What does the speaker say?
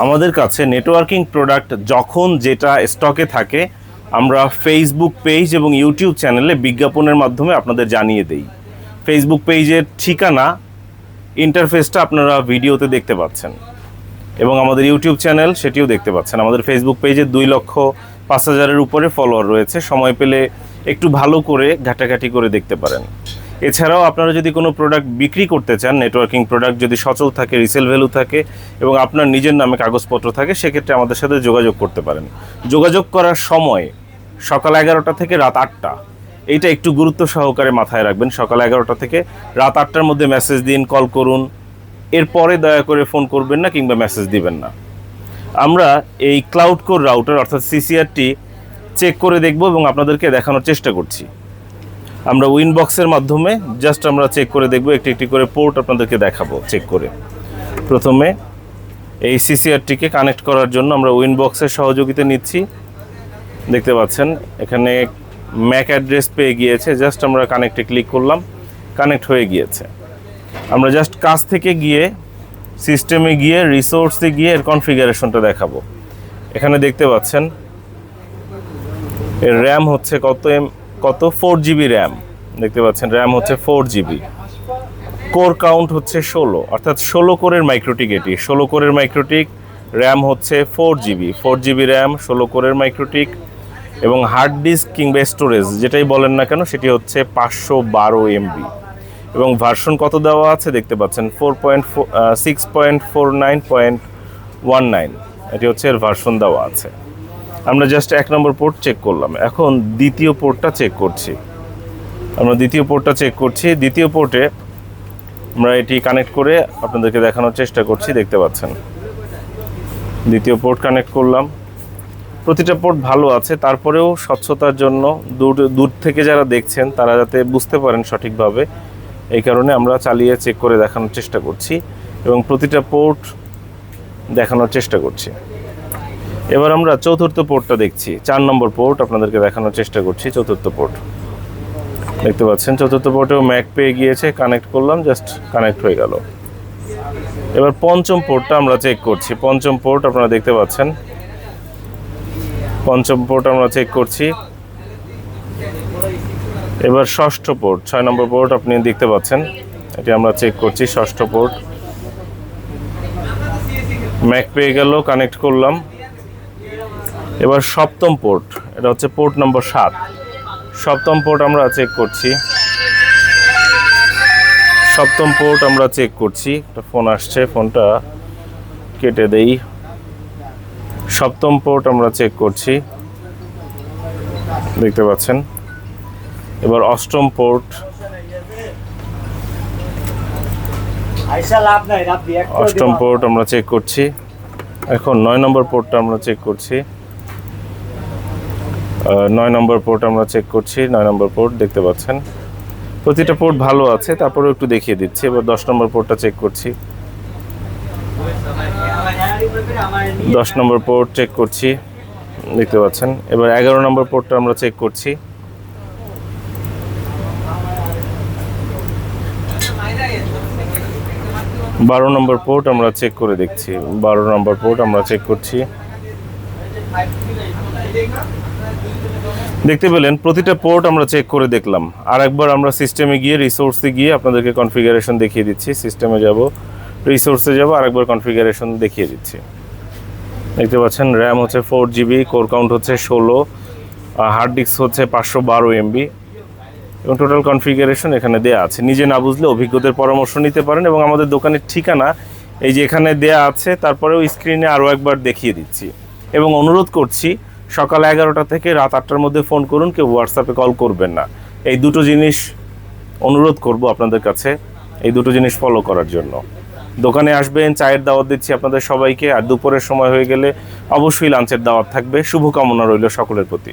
আমাদের কাছে networking product যখন যেটা স্টকে থাকে, আমরা ফেসবুক পেজ এবং ইউটিউব চ্যানেলে বিজ্ঞাপনের মাধ্যমে আপনাদের জানিয়ে দেই। ফেসবুক পেজের ঠিকানা ইন্টারফেসটা আপনারা ভিডিওতে দেখতে পাচ্ছেন। এবং আমাদের ইউটিউব চ্যানেল সেটিও দেখতে পাচ্ছেন। আমাদের ফেসবুক পেজে দুই লক্ষ পাঁচ হাজারের উপরে ফলোয়ার রয়েছে। সময় পেলে একটু ভালো করে ঘাটাঘাটি করে দেখতে পারেন। এছাড়াও আপনারা যদি কোনো প্রোডাক্ট বিক্রি করতে চান নেটওয়ার্কিং প্রোডাক্ট যদি সচল থাকে রিসেল ভ্যালু থাকে এবং আপনার নিজের নামে কাগজপত্র থাকে, সেক্ষেত্রে আমাদের সাথে যোগাযোগ করতে পারেন। যোগাযোগ করার সময় সকাল এগারোটা থেকে রাত আটটা, এইটা একটু গুরুত্ব সহকারে মাথায় রাখবেন। সকাল এগারোটা থেকে রাত আটটার মধ্যে মেসেজ দিন কল করুন। এরপরে দয়া করে ফোন করবেন না কিংবা মেসেজ দিবেন না। আমরা এই ক্লাউড কোর রাউটার অর্থাৎ সিসিআরটি চেক করে দেখব এবং আপনাদেরকে দেখানোর চেষ্টা করছি। আমরা উইনবক্সের মাধ্যমে জাস্ট আমরা চেক করে দেখব, একটি একটি করে পোর্ট আপনাদেরকে দেখাবো চেক করে। প্রথমে এই সিসিআরটিকে কানেক্ট করার জন্য আমরা উইনবক্সের সহযোগিতা নিচ্ছি। দেখতে পাচ্ছেন, এখানে ম্যাক অ্যাড্রেস পেয়ে গিয়েছে জাস্ট আমরা কানেক্টে ক্লিক করলাম কানেক্ট হয়ে গিয়েছে। আমরা জাস্ট কাজ থেকে গিয়ে সিস্টেমে গিয়ে রিসোর্সে গিয়ে এর কনফিগারেশনটা দেখাবো। এখানে দেখতে পাচ্ছেন, এর র্যাম হচ্ছে কত এম কত? ফোর জিবি র্যাম দেখতে পাচ্ছেন র্যাম হচ্ছে ফোর জিবি কোর কাউন্ট হচ্ছে ষোলো। অর্থাৎ ষোলো কোরের মাইক্রোটিক এটি। ষোলো কোরের মাইক্রোটিক র্যাম হচ্ছে four GB four GB RAM ষোলো কোরের মাইক্রোটিক এবং হার্ড ডিস্ক কিংবা স্টোরেজ যেটাই বলেন না কেন, সেটি হচ্ছে পাঁচশো বারো এমবি এবং ভার্সন কত দেওয়া আছে? দেখতে পাচ্ছেন four point six point four nine point one nine এটি হচ্ছে এর ভার্সন দেওয়া আছে। আমরা জাস্ট এক নম্বর পোর্ট চেক করলাম। এখন দ্বিতীয় পোর্টটা চেক করছি। আমরা দ্বিতীয় পোর্টটা চেক করছি। দ্বিতীয় পোর্টে আমরা এটি কানেক্ট করে আপনাদেরকে দেখানোর চেষ্টা করছি, দেখতে পাচ্ছেন। দ্বিতীয় পোর্ট কানেক্ট করলাম। প্রতিটা পোর্ট ভালো আছে, তারপরেও স্বচ্ছতার জন্য দূর দূর থেকে যারা দেখছেন, তারা যাতে বুঝতে পারেন সঠিকভাবে, এই কারণে আমরা চালিয়ে চেক করে দেখানোর চেষ্টা করছি এবং প্রতিটা পোর্ট দেখানোর চেষ্টা করছি। এবার আমরা চতুর্থ পোর্টটা দেখছি। চার নম্বর পোর্ট আপনাদেরকে দেখানোর চেষ্টা করছি, চতুর্থ পোর্ট। দেখতে পাচ্ছেন, চতুর্থ পোর্টেও ম্যাক পেয়ে গিয়েছে, কানেক্ট করলাম, জাস্ট কানেক্ট হয়ে গেল। এবার পঞ্চম পোর্টটা আমরা চেক করছি। পঞ্চম পোর্ট আপনারা দেখতে পাচ্ছেন। পঞ্চম পোর্ট আমরা চেক করছি। এবার ষষ্ঠ পোর্ট, ছয় নম্বর পোর্ট আপনি দেখতে পাচ্ছেন। এটি আমরা চেক করছি, ষষ্ঠ পোর্ট। ম্যাক পেয়ে গেল, কানেক্ট করলাম। এবার সপ্তম পোর্ট এটা হচ্ছে পোর্ট নম্বর সাত। সপ্তম পোর্ট আমরা চেক করছি। সপ্তম পোর্ট আমরা চেক করছি। একটা ফোন আসছে ফোনটা কেটে দেই। সপ্তম পোর্ট আমরা চেক করছি। দেখতে পাচ্ছেন? এবার অষ্টম পোর্ট। অষ্টম পোর্ট আমরা চেক করছি। এখন নয় নম্বর পোর্টটা আমরা চেক করছি। নয় নম্বর পোর্ট আমরা চেক করছি, নয় নম্বর পোর্ট দেখতে পাচ্ছেন। প্রতিটা পোর্ট ভালো আছে তারপরে একটু দেখিয়ে দিচ্ছি, এবার দশ নম্বর পোর্টটা চেক করছি। দশ নম্বর পোর্ট চেক করছি, দেখতে পাচ্ছেন। এবার এগারো নম্বর পোর্টটা আমরা চেক করছি। বারো নম্বর পোর্ট আমরা চেক করে দেখছি, বারো নম্বর পোর্ট আমরা চেক করছি। দেখতে পেলেন, প্রতিটা পোর্ট আমরা চেক করে দেখলাম। আর একবার আমরা সিস্টেমে গিয়ে রিসোর্সে গিয়ে আপনাদেরকে কনফিগারেশন দেখিয়ে দিচ্ছি। সিস্টেমে যাব রিসোর্সে যাব, আর একবার কনফিগারেশন দেখিয়ে দিচ্ছি। দেখতে পাচ্ছেন র্যাম হচ্ছে ফোর জিবি কোর কাউন্ট হচ্ছে ষোলো হার্ড ডিস্ক হচ্ছে পাঁচশো বারো এমবি এবং টোটাল কনফিগারেশন এখানে দেয়া আছে। নিজে না বুঝলে অভিজ্ঞদের পরামর্শ নিতে পারেন এবং আমাদের দোকানের ঠিকানা এই যে এখানে দেয়া আছে, তারপরেও স্ক্রিনে আরও একবার দেখিয়ে দিচ্ছি। এবং অনুরোধ করছি সকাল এগারোটা থেকে রাত আটটার মধ্যে ফোন করুন, কেউ হোয়াটসঅ্যাপে কল করবেন না। এই দুটো জিনিস অনুরোধ করব আপনাদের কাছে, এই দুটো জিনিস ফলো করার জন্য। দোকানে আসবেন, চায়ের দাওয়াত দিচ্ছি আপনাদের সবাইকে, আর দুপুরের সময় হয়ে গেলে অবশ্যই লাঞ্চের দাওয়াত থাকবে। শুভকামনা রইল সকলের প্রতি।